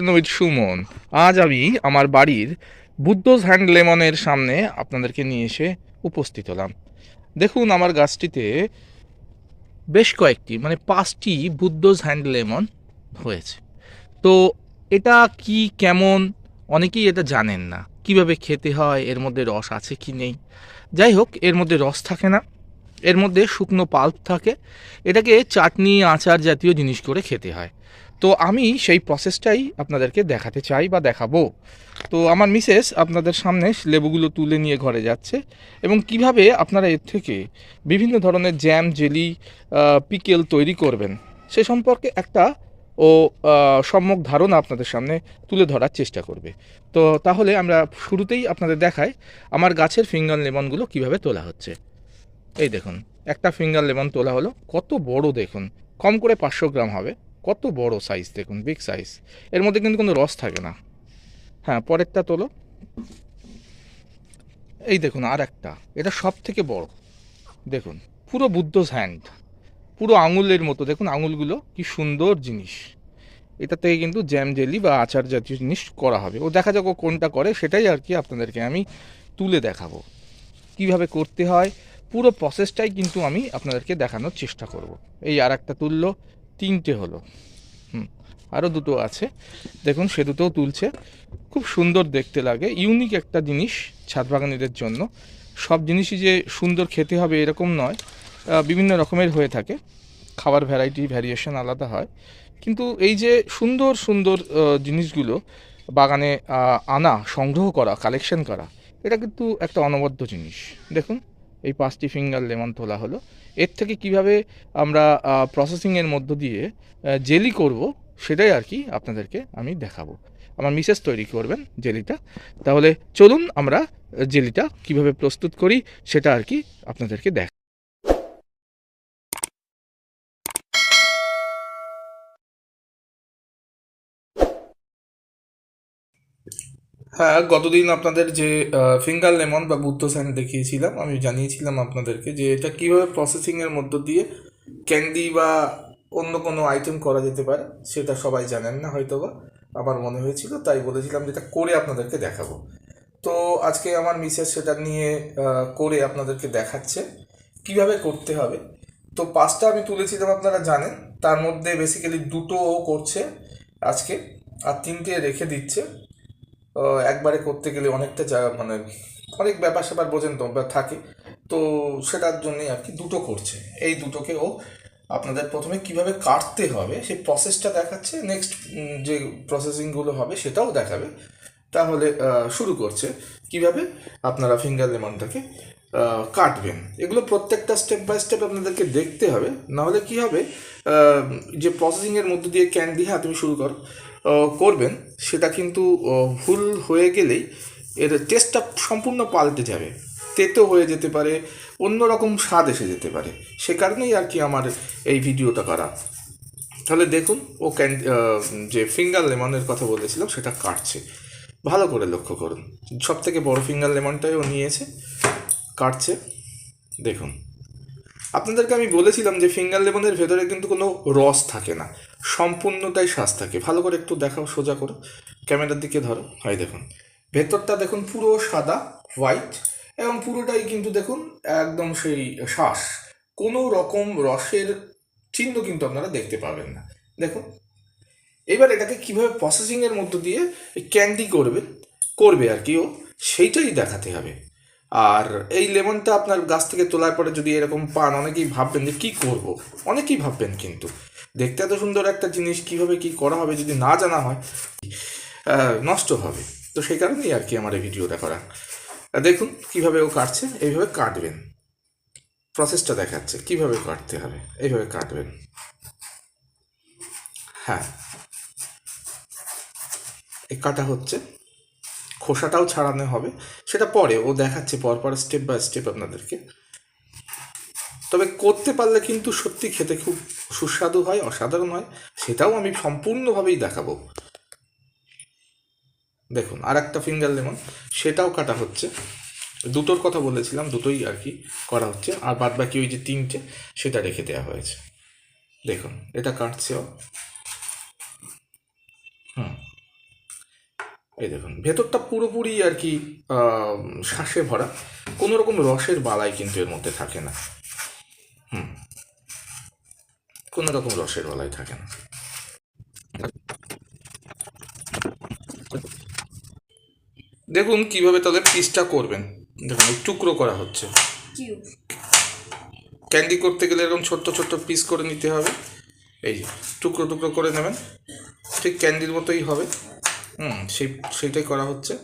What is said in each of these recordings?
With Suman. আজ আমি আমার বাড়ির বুদ্ধস হ্যান্ড লেমনের সামনে আপনাদেরকে নিয়ে এসে উপস্থিত হলাম। দেখুন আমার গাছটিতে বেশ কয়েকটি মানে পাঁচটি বুদ্ধস হ্যান্ড লেমন হয়েছে। তো এটা কি কেমন? অনেকেই এটা জানেন না। কীভাবে খেতে হয়? এর মধ্যে রস আছে কি নেই? যাই হোক, এর মধ্যে রস থাকে না। এর মধ্যে শুকনো পাল্প থাকে। এটাকে চাটনি, আচার জাতীয় জিনিস করে খেতে হয়। তো আমি সেই প্রসেসটাই আপনাদেরকে দেখাতে চাই বা দেখাবো। তো আমার মিসেস আপনাদের সামনে লেবুগুলো তুলে নিয়ে ঘরে যাচ্ছে এবং কীভাবে আপনারা এর থেকে বিভিন্ন ধরনের জ্যাম জেলি পিকেল তৈরি করবেন সে সম্পর্কে একটা ও সম্যক ধারণা আপনাদের সামনে তুলে ধরার চেষ্টা করবে। তো তাহলে আমরা শুরুতেই আপনাদের দেখাই আমার গাছের ফিঙ্গার লেমনগুলো কীভাবে তোলা হচ্ছে। এই দেখুন, একটা ফিঙ্গার লেমন তোলা হলো, কত বড় দেখুন, কম করে পাঁচশো গ্রাম হবে। কত বড় সাইজ দেখুন বিগ সাইজ এর মধ্যে কিন্তু কোনো রস থাকে না। হ্যাঁ পরেরটা তোলো। এই দেখুন আর একটা এটা সব থেকে বড়। দেখুন, পুরো বুদ্ধস হ্যান্ড পুরো আঙুলের মতো। দেখুন আঙুলগুলো, কি সুন্দর জিনিস। এটা থেকে কিন্তু জ্যাম জেলি বা আচার জাতীয় জিনিস করা হবে। ও দেখা যাক ও কোনটা করে, সেটাই আর কি আপনাদেরকে আমি তুলে দেখাবো। কীভাবে করতে হয়, পুরো প্রসেসটাই কিন্তু আমি আপনাদেরকে দেখানোর চেষ্টা করব। এই আর একটা তুললো তিনটে হলো। হুম আরও দুটো আছে। দেখুন, সে দুটোও তুলছে। খুব সুন্দর দেখতে লাগে। ইউনিক একটা জিনিস ছাদ বাগানিদের জন্য। সব জিনিসই যে সুন্দর খেতে হবে এরকম নয়। বিভিন্ন রকমের হয়ে থাকে। খাবার ভ্যারাইটি ভ্যারিয়েশন আলাদা হয়। কিন্তু এই যে সুন্দর সুন্দর জিনিসগুলো বাগানে আনা, সংগ্রহ করা কালেকশন করা, এটা কিন্তু একটা অনবদ্য জিনিস। দেখুন এই পাঁচটি ফিঙ্গার লেমন তোলা হলো। এর থেকে কীভাবে আমরা প্রসেসিংয়ের মধ্য দিয়ে জেলি করব, সেটাই আর কি আপনাদেরকে আমি দেখাবো। আমার মিসেস তৈরি করবেন জেলিটা তাহলে চলুন আমরা জেলিটা কীভাবে প্রস্তুত করি, সেটা আর কি আপনাদেরকে দেখ হ্যাঁ গতদিন আপনাদের যে ফিঙ্গার লেমন বা বুদ্ধ স্যান্ড দেখিয়েছিলাম, আমি জানিয়েছিলাম আপনাদেরকে যে এটা কীভাবে প্রসেসিংয়ের মধ্য দিয়ে ক্যান্ডি বা অন্য কোনো আইটেম করা যেতে পারে, সেটা সবাই জানেন না হয়তো বা আমার মনে হয়েছিল, তাই বলেছিলাম যেটা করে আপনাদেরকে দেখাবো। তো আজকে আমার মিসেস সেটা নিয়ে করে আপনাদেরকে দেখাচ্ছে, কীভাবে করতে হবে। তো পাঁচটা আমি তুলেছিলাম, আপনারা জানেন, তার মধ্যে বেসিক্যালি দুটো ও করছে আজকে, আর তিনটে রেখে দিচ্ছে। একবারে করতে গেলে অনেকটা যা মানে অনেক ব্যাপার স্যাপার বোঝেন তো থাকে। তো সেটার জন্যই আর কি দুটো করছে। এই দুটোকে ও আপনাদের প্রথমে কীভাবে কাটতে হবে, সেই প্রসেসটা দেখাচ্ছে। নেক্সট যে প্রসেসিংগুলো হবে সেটাও দেখাবে। তাহলে শুরু করছে। কীভাবে? আপনারা ফিঙ্গার লেমনটাকে কাটবেন। এগুলো প্রত্যেকটা স্টেপ বাই স্টেপ আপনাদেরকে দেখতে হবে। নাহলে কি হবে? যে প্রসেসিংয়ের মধ্যে দিয়ে ক্যান্ডি হ্যাঁ তুমি শুরু করো। করবেন, সেটা কিন্তু ভুল হয়ে গেলেই এর টেস্টটা সম্পূর্ণ পাল্টে যাবে। তেতো হয়ে যেতে পারে, অন্যরকম স্বাদ এসে যেতে পারে। সে কারণেই আর কি আমার এই ভিডিওটা করা। তাহলে দেখুন, ও ক্যান যে ফিঙ্গার লেমনের কথা বলেছিলাম, সেটা কাটছে। ভালো করে লক্ষ্য করুন। সব থেকে বড় ফিঙ্গার লেমনটাই ও নিয়েছে, কাটছে। দেখুন। আপনাদেরকে আমি বলেছিলাম যে ফিঙ্গার লেমনের ভেতরে কিন্তু কোনো রস থাকে না। সম্পূর্ণটাই থাকে। ভালো করে একটু দেখাও, সোজা করো। ক্যামেরার দিকে ধরো। হয় দেখুন। ভেতরটা দেখুন পুরো সাদা হোয়াইট এবং পুরোটাই কিন্তু দেখুন একদম সেই শ্বাস। কোনো রকম রসের চিহ্ন কিন্তু আপনারা দেখতে পাবেন না। দেখুন। এবার এটাকে কীভাবে প্রসেসিংয়ের মধ্য দিয়ে ক্যান্ডি করবে করবে আর কি ও, সেইটাই দেখাতে হবে। আর এই লেমনটা আপনার গাছ থেকে তোলার পরে যদি এরকম পান, অনেকেই ভাববেন যে কী করব? অনেকেই ভাববেন কিন্তু। দেখতে এত সুন্দর একটা জিনিস, কীভাবে কি করা হবে যদি না জানা হয় নষ্ট হবে। তো সেই কারণেই আর কি আমার এই ভিডিওটা করা। দেখুন কীভাবে ও কাটছে, এইভাবে কাটবেন। প্রসেসটা দেখাচ্ছে, কীভাবে কাটতে হবে, এইভাবে কাটবেন। হ্যাঁ। এই কাটা হচ্ছে। খোসাটাও ছাড়ানো হবে। সেটা পরে ও দেখাচ্ছে পর পর স্টেপ বাই স্টেপ আপনাদেরকে। তবে করতে পারলে কিন্তু সত্যি খেতে খুব সুস্বাদু হয়, অসাধারণ হয়। সেটাও আমি সম্পূর্ণভাবেই দেখাবো। দেখুন আর একটা ফিঙ্গার লেমন সেটাও কাটা হচ্ছে। দুটোর কথা বলেছিলাম, দুটোই আর কি করা হচ্ছে। আর বাদ বাকি ওই যে তিনটে, সেটা রেখে দেওয়া হয়েছে। দেখুন, এটা কাটছেও হুম। এই দেখুন, ভেতরটা পুরোপুরি আর কি শ্বাসে ভরা। কোনো রকম রসের বালাই কিন্তু এর মধ্যে থাকে না। হুম। কোনো রকম রসের বালাই থাকে না। দেখুন কীভাবে তাদের পিসটা করবেন। দেখুন টুকরো করা হচ্ছে। ক্যান্ডি করতে গেলে এরকম ছোট্ট ছোট্ট পিস করে নিতে হবে। এই যে টুকরো টুকরো করে নেবেন। ঠিক ক্যান্ডির মতোই হবে। হুম সেই সেইটাই করা হচ্ছে।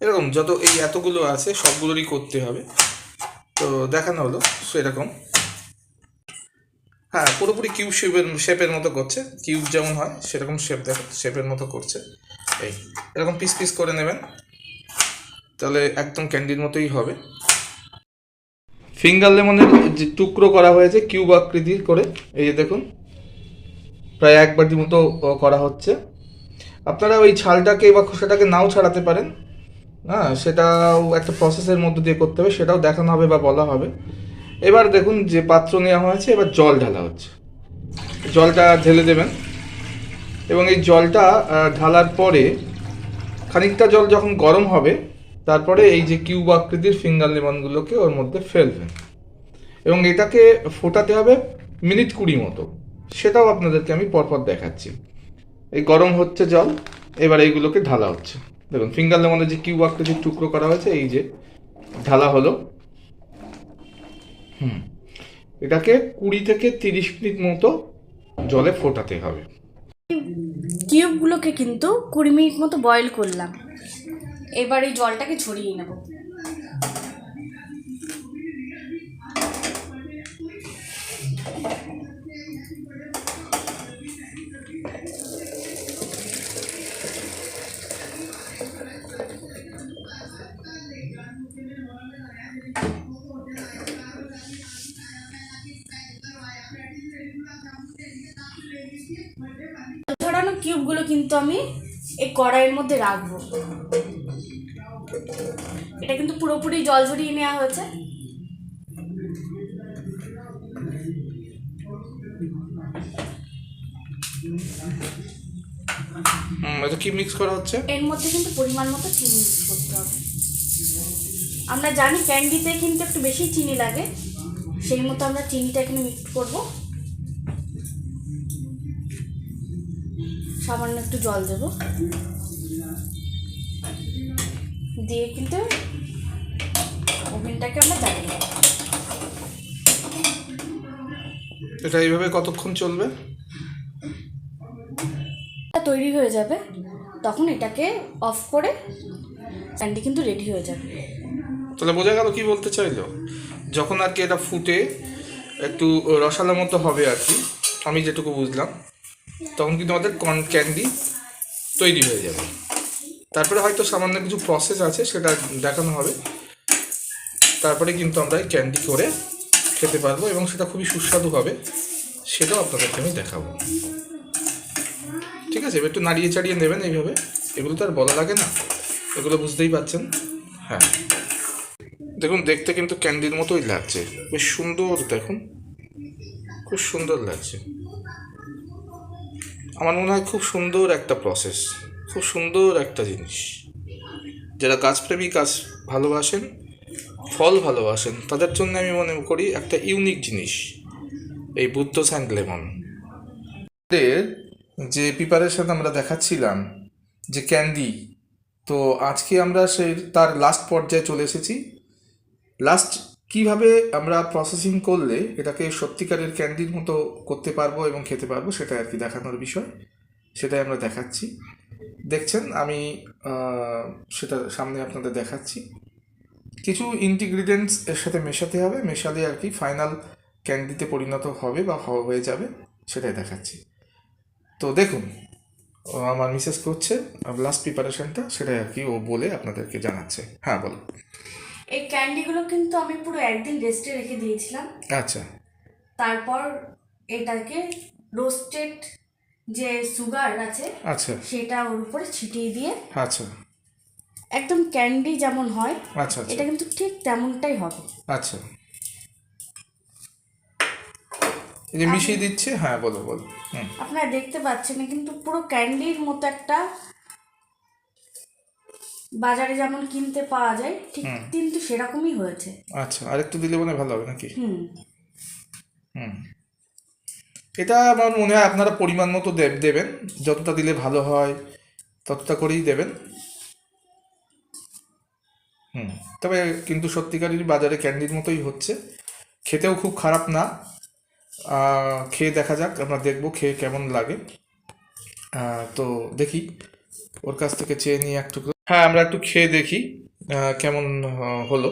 এরকম যত এই এতগুলো আছে সবগুলোরই করতে হবে। তো দেখানো হলো সেরকম। হ্যাঁ পুরোপুরি কিউব শেপের শেপের মতো করছে। কিউব যেমন হয়, সেরকম শেপ দেখো শেপের মতো করছে। এই, এরকম পিস পিস করে নেবেন। তাহলে একদম ক্যান্ডির মতোই হবে। ফিঙ্গার লেমনের যে টুকরো করা হয়েছে কিউব আকৃতির করে, এই যে দেখুন, প্রায় এক বাটির মতো করা হচ্ছে। আপনারা ওই ছালটাকে বা খোসাটাকে নাও ছাড়াতে পারেন। হ্যাঁ সেটাও একটা প্রসেসের মধ্যে দিয়ে করতে হবে, সেটাও দেখানো হবে বা বলা হবে। এবার দেখুন যে পাত্র নেওয়া হয়েছে, এবার জল ঢালা হচ্ছে। জলটা ঢেলে দেবেন। এবং এই জলটা ঢালার পরে খানিকটা জল যখন গরম হবে, তারপরে এই যে কিউব আকৃতির ফিঙ্গার লেমনগুলোকে ওর মধ্যে ফেলবেন। এবং এটাকে ফোটাতে হবে মিনিট কুড়ি মতো। সেটাও আপনাদেরকে আমি পরপর দেখাচ্ছি। এই গরম হচ্ছে জল, এবার এইগুলোকে ঢালা হচ্ছে। দেখুন, ফিঙ্গার লেমনের যে কিউব আকৃতির টুকরো করা হয়েছে, এই যে ঢালা হলো। এটাকে কুড়ি থেকে তিরিশ মিনিট মতো জলে ফোটাতে হবে। কিউবগুলোকে কিন্তু কুড়ি মিনিট মতো বয়েল করলাম। এবার এই জলটাকে ছড়িয়ে নেব। কিউবগুলো কিন্তু আমি এই কড়াইয়ের মধ্যে রাখব। এটা কিন্তু পুরোপুরি জল ঝরিয়ে নেওয়া হয়েছে। এটা কি মিক্স করা হচ্ছে? এর মধ্যে কিন্তু পরিমাণ মতো চিনি মিক্স করতে হবে। আমরা জানি ক্যান্ডিতে কিন্তু একটু বেশি চিনি লাগে সেই মতো আমরা চিনিটা এখানে মিক্স করব। সামান্য একটু জল দেব। দিয়ে কিন্তু ওভেনটাকে আমরা জ্বালিয়ে এটা এইভাবে কতক্ষণ চলবে? তৈরি হয়ে যাবে। তখন এটাকে অফ করে ক্যান্ডি কিন্তু রেডি হয়ে যাবে। তাহলে বোঝা গেল কি বলতে চাইলো? যখন আর কি এটা ফুটে একটু রসালো মতো হবে আর কি আমি যেটুকু বুঝলাম। তখন কিন্তু আমাদের কর্ন ক্যান্ডি তৈরি হয়ে যাবে। তারপরে হয়তো সামান্য কিছু প্রসেস আছে, সেটা দেখানো হবে। তারপরে কিন্তু আমরা ক্যান্ডি করে খেতে পারব এবং সেটা খুবই সুস্বাদু হবে, সেটাও আপনাদেরকে আমি দেখাবো। ঠিক আছে একটু নাড়িয়ে চাড়িয়ে নেবেন এইভাবে। এগুলো তো আর বলা লাগে না, এগুলো বুঝতেই পারছেন হ্যাঁ। দেখুন, দেখতে কিন্তু ক্যান্ডির মতোই লাগছে, বেশ সুন্দর দেখুন, খুব সুন্দর লাগছে। আমার মনে হয় খুব সুন্দর একটা প্রসেস খুব সুন্দর একটা জিনিস। যারা গাছপ্রেমী গাছ ভালোবাসেন, ফল ভালোবাসেন, তাদের জন্য আমি মনে করি একটা ইউনিক জিনিস, এই বুদ্ধ স্যান্ড লেমন। যে প্রিপারেশন আমরা দেখাচ্ছিলাম, যে ক্যান্ডি তো আজকে আমরা সেই, তার লাস্ট পর্যায়ে চলে এসেছি। লাস্ট কীভাবে আমরা প্রসেসিং করলে এটাকে সত্যিকারের ক্যান্ডির মতো করতে পারব এবং খেতে পারব সেটা আর কি দেখানোর বিষয়। সেটাই আমরা দেখাচ্ছি। দেখছেন, আমি সেটা সামনে আপনাদের দেখাচ্ছি। কিছু ইনগ্রিডিয়েন্টস এর সাথে মেশাতে হবে, মেশালে আর কি ফাইনাল ক্যান্ডিতে পরিণত হবে বা হয়ে যাবে, সেটাই দেখাচ্ছি। তো দেখুন, আমার মিসেস করছে লাস্ট প্রিপারেশনটা সেটাই আর কি ও বলে আপনাদেরকে জানাচ্ছে। হ্যাঁ বলো। ক্যান্ডিগুলো কিন্তু আমি পুরো একদিন রেস্টে রেখে দিয়েছিলাম। আচ্ছা। তারপর এটাকে রোস্টেড যে সুগার আছে আচ্ছা। সেটা ওর উপরে ছিটিয়ে দিয়ে আচ্ছা। একদম ক্যান্ডি যেমন হয় আচ্ছা আচ্ছা। এটা কিন্তু ঠিক তেমনটাই হবে। আচ্ছা। এই যে মিশিয়ে দিচ্ছে হ্যাঁ বলো বলো। আপনারা দেখতে পাচ্ছেন কিন্তু পুরো ক্যান্ডির মতো একটা বাজারে যেমন কিনতে পাওয়া যায় ঠিক কিন্তু সেরকমই হয়েছে। আচ্ছা আরেকটু দিলে মনে ভালো হবে নাকি? হুম। হুম। এটা আমার মনে হয় আপনারা পরিমাণ মতো দেবেন। যতটা দিলে ভালো হয় ততটা করেই দেবেন। হুম। তবে কিন্তু সত্যিকারেরই বাজারে ক্যান্ডির মতোই হচ্ছে। খেতেও খুব খারাপ না। খেয়ে দেখা যাক আমরা দেখব খেয়ে কেমন লাগে। তো দেখি। ওর কাছ থেকে চেয়ে নিয়ে একটু হ্যাঁ আমরা একটু খেয়ে দেখি কেমন হলো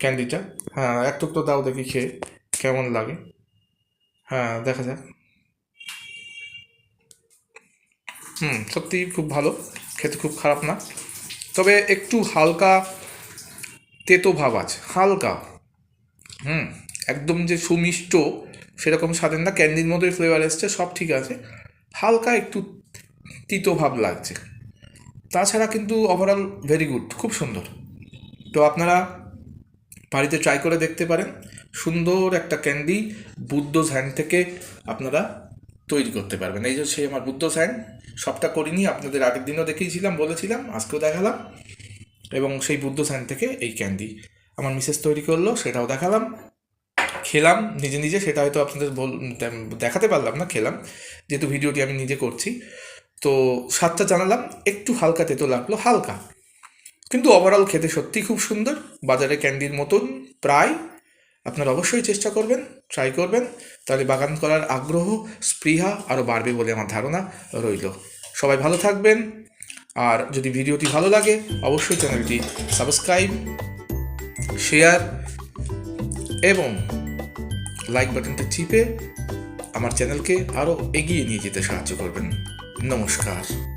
ক্যান্ডিটা। হ্যাঁ এক টুকরো দাও দেখি খেয়ে, কেমন লাগে। হ্যাঁ দেখা যাক। হুম, সত্যি খুব ভালো, খেতে খুব খারাপ না। তবে একটু হালকা তেতো ভাব আছে, হালকা। হুম, একদম যে সুমিষ্ট, সেরকম স্বাদের না, ক্যান্ডির মতোই ফ্লেভার এসছে, সব ঠিক আছে। হালকা একটু তিতো ভাব লাগছে। তাছাড়া কিন্তু ওভারঅল ভেরি গুড খুব সুন্দর। তো আপনারা বাড়িতে ট্রাই করে দেখতে পারেন। সুন্দর একটা ক্যান্ডি বুদ্ধ হ্যান্ড থেকে আপনারা তৈরি করতে পারবেন। এই যে সেই আমার বুদ্ধ হ্যান্ড সবটা করিনি, আপনাদের আগের দিনও দেখিয়েছিলাম, বলেছিলাম, আজকেও দেখালাম। এবং সেই বুদ্ধ হ্যান্ড থেকে এই ক্যান্ডি আমার মিসেস তৈরি করল, সেটাও দেখালাম। খেলাম, নিজে নিজে, সেটা হয়তো আপনাদের বল দেখাতে পারলাম না, খেলাম। যেহেতু ভিডিওটি আমি নিজে করছি। তো স্বাদটা জানালাম, একটু হালকা তেতো লাগল, হালকা। কিন্তু ওভারঅল খেতে সত্যি খুব সুন্দর, বাজারে ক্যান্ডির মতন, প্রায়। আপনারা অবশ্যই চেষ্টা করবেন ট্রাই করবেন। তাহলে বাগান করার আগ্রহ, স্পৃহা আরও বাড়বে বলে আমার ধারণা রইল। সবাই ভালো থাকবেন, আর যদি ভিডিওটি ভালো লাগে, অবশ্যই চ্যানেলটি সাবস্ক্রাইব, শেয়ার এবং লাইক বাটনটা চিপে আমার চ্যানেলকে আরও এগিয়ে নিয়ে যেতে সাহায্য করবেন। não os caso.